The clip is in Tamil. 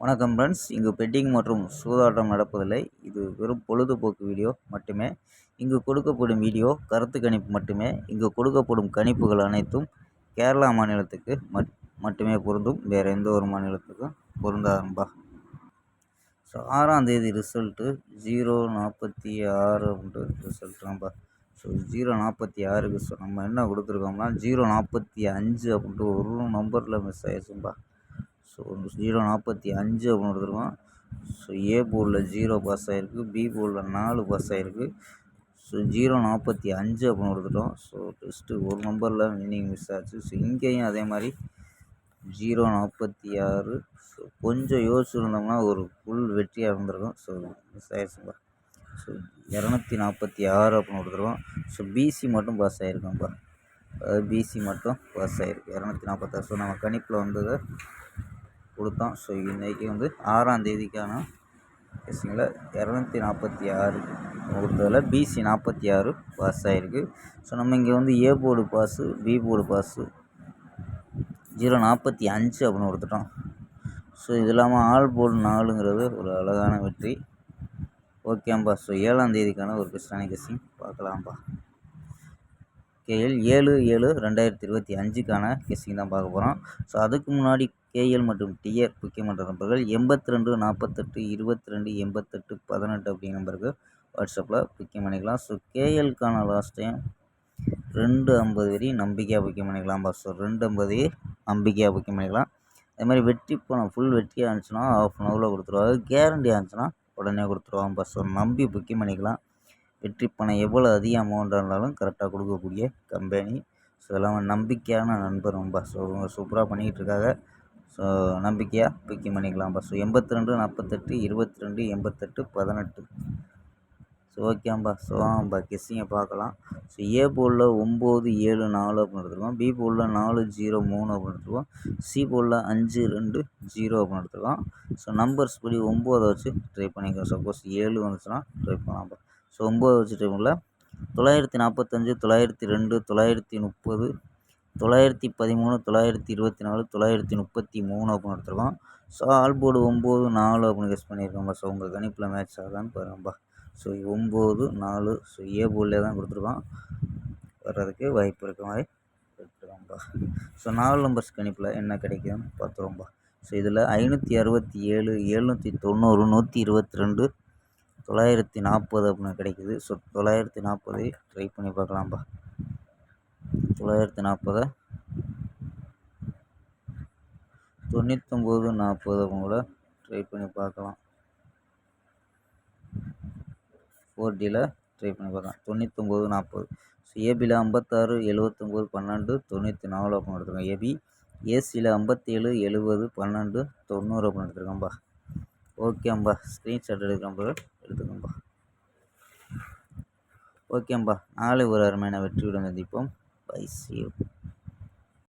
வணக்கம் ஃப்ரெண்ட்ஸ் இங்கு பெட்டிங் மற்றும் சூதாட்டம் நடப்பதில்லை. இது வெறும் பொழுதுபோக்கு வீடியோ மட்டுமே. இங்கு கொடுக்கப்படும் வீடியோ கருத்து கணிப்பு மட்டுமே. இங்கு கொடுக்கப்படும் கணிப்புகள் அனைத்தும் கேரளா மாநிலத்துக்கு மட் மட்டுமே பொருந்தும். வேறு எந்த ஒரு மாநிலத்துக்கும் பொருந்தாதன்பா ஸோ ஆறாம் தேதி ரிசல்ட்டு ஜீரோ நாற்பத்தி ஆறு அப்படின்ட்டு ரிசல்ட்டுதான்பா ஸோ ஜீரோ நாற்பத்தி ஆறுக்கு ஸோ நம்ம என்ன கொடுத்துருக்கோம்னா ஜீரோ நாற்பத்தி அஞ்சு அப்படின்ட்டு ஒரு நம்பரில் மிஸ் ஆயிடுச்சும்பா ஸோ ஜீரோ நாற்பத்தி அஞ்சு அப்படின்னு எடுத்துருக்கோம் ஸோ ஏ போர்டில் ஜீரோ பாஸ் ஆகிருக்கு பி போர்டில் நாலு பாஸ் ஆகிருக்கு ஸோ ஜீரோ நாற்பத்தி அஞ்சு அப்படின்னு கொடுத்துட்டோம். ஸோ டெஸ்ட்டு ஒரு நம்பரில் மீனிங் மிஸ் ஆச்சு. ஸோ இங்கேயும் அதே மாதிரி ஜீரோ நாற்பத்தி ஆறு. ஸோ கொஞ்சம் யோசிச்சுருந்தோம்னா ஒரு ஃபுல் வெற்றியாக இருந்திருக்கும். ஸோ மிஸ் ஆயிடுச்சுப்பா ஸோ இரநூத்தி நாற்பத்தி ஆறு அப்படின்னு கொடுத்துருக்கோம். ஸோ பிசி மட்டும் பாஸ் ஆகிருக்கோம்ப்பா அதாவது பிசி மட்டும் பாஸ் ஆகிருக்கு இரநூத்தி நாற்பத்தாறு. ஸோ நம்ம கணிப்பில் வந்ததை கொடுத்தோம் ஸோ இன்றைக்கி வந்து ஆறாம் தேதிக்கான கேஸுங்களா இரநூத்தி நாற்பத்தி ஆறு கொடுத்ததில் பிசி நாற்பத்தி ஆறு பாஸ் ஆகிருக்கு ஸோ நம்ம இங்கே வந்து A board pass B board pass zero நாற்பத்தி அஞ்சு அப்படின்னு கொடுத்துட்டோம். ஸோ இது இல்லாமல் ஆல் போர்டு நாலுங்கிறது ஒரு அழகான வெற்றி. ஓகேம்பா ஸோ ஏழாம் தேதிக்கான ஒரு கிறிஸ்டானி கசிங் பார்க்கலாம்ப்பா. கேஎல் ஏழு ஏழு ரெண்டாயிரத்தி இருபத்தி அஞ்சுக்கான கெஸ்ஸிங் தான் பார்க்க போகிறோம் ஸோ அதுக்கு முன்னாடி கேஎல் மற்றும் டிஆர் முக்கியமன்ற நம்பர்கள் எண்பத்தி ரெண்டு நாற்பத்தெட்டு இருபத்தி ரெண்டு எண்பத்தெட்டு பதினெட்டு அப்படிங்கிற நம்பருக்கு வாட்ஸ்அப்பில் புக்கிங் பண்ணிக்கலாம். ஸோ கேஎல்க்கான லாஸ்ட் டைம் ரெண்டு ஐம்பது வரையும் நம்பிக்கையாக புக்கிங் பண்ணிக்கலாம் ஸோ ரெண்டு ஐம்பது நம்பிக்கையாக புக்கிங் பண்ணிக்கலாம். அதே மாதிரி வெற்றி பணம் ஃபுல் வெற்றியாக இருந்துச்சுன்னா ஆஃப் அன் ஹவரில் கொடுத்துருவாங்க. கேரண்டியாக இருந்துச்சுன்னா உடனே கொடுத்துருவாங்க ஸோ நம்பி புக்கிங் பண்ணிக்கலாம். வெற்றி பணம் எவ்வளோ அதிக அமௌண்ட்டாக இருந்தாலும் கரெக்டாக கொடுக்கக்கூடிய கம்பெனி ஸோ எல்லாமே நம்பிக்கையான நண்பர் ரொம்ப ஸோ சூப்பராக பண்ணிக்கிட்டு இருக்காங்க. ஸோ நம்பிக்கையாக புக்கிங் பண்ணிக்கலாம்ப்பா ஸோ எண்பத்தி ரெண்டு நாற்பத்தெட்டு இருபத்தி ரெண்டு எண்பத்தெட்டு பதினெட்டு. ஸோ ஓகேம்பா ஸோ நம்ம கெஸ்ஸிங்கை பார்க்கலாம். ஸோ ஏ போலில் ஒம்பது ஏழு நாலு அப்படின்னு எடுத்துருக்கோம். பி போலில் நாலு ஜீரோ மூணு அப்படின்னு எடுத்துருக்கோம். சி போலில் அஞ்சு ரெண்டு ஜீரோ அப்படின்னு எடுத்துருக்கோம். ஸோ நம்பர்ஸ் படி ஒம்போதை வச்சு ட்ரை பண்ணிக்கலாம். சப்போஸ் ஏழு வந்துச்சுன்னா ட்ரை பண்ணலாம்ப்பா ஸோ ஒம்பது வச்சு ட்ரை பண்ணல. தொள்ளாயிரத்தி நாற்பத்தஞ்சு தொள்ளாயிரத்தி ரெண்டு தொள்ளாயிரத்தி முப்பது தொள்ளாயிரத்தி பதிமூணு தொள்ளாயிரத்தி இருபத்தி நாலு தொள்ளாயிரத்தி முப்பத்தி மூணு அப்படின்னு எடுத்திருக்கோம். ஸோ ஆல் போர்டு ஒம்பது நாலு அப்படின்னு கெஸ் பண்ணியிருக்கோம்பா. ஸோ உங்கள் கணிப்பில் மேட்ச் ஆகான்னு பாருங்கப்பா. ஸோ ஒம்பது நாலு ஸோ ஏ போர்டிலே தான் கொடுத்துருக்கோம். வர்றதுக்கு வாய்ப்பு இருக்க மாதிரி எடுத்துருக்கோம்ப்பா ஸோ நாலு நம்பர்ஸ் கணிப்பில் என்ன கிடைக்குதுன்னு பார்த்துருவோம்ப்பா ஸோ இதில் ஐநூற்றி அறுபத்தி ஏழு எழுநூற்றி தொண்ணூறு நூற்றி இருபத்தி ரெண்டு தொள்ளாயிரத்தி நாற்பது அப்படின்னு கிடைக்குது. ஸோ தொள்ளாயிரத்தி நாற்பது ட்ரை பண்ணி பார்க்கலாம்ப்பா தொள்ளாயிரத்தி நாற்பது. தொண்ணூத்தொம்பது நாற்பது கூட ட்ரை பண்ணி பார்க்கலாம். ஃபோர் டியில் ட்ரை பண்ணி பார்க்கலாம். தொண்ணூத்தொம்பது நாற்பது. ஸோ ஏபியில் ஐம்பத்தாறு எழுவத்தொம்போது பன்னெண்டு தொண்ணூற்றி நாலு அப்படின்னு எடுத்துருக்கோம் ஏபி ஏசியில் ஐம்பத்தேழு எழுபது பன்னெண்டு தொண்ணூறு அப்படின்னு எடுத்துருக்கோம்பா ஓகேம்பா ஸ்க்ரீன்ஷாட் எடுக்கிறோம்பா எடுத்துக்கோம்பா ஓகேம்பா நாளை ஒரு அருமையான வெற்றியுடன் சந்திப்போம். By C you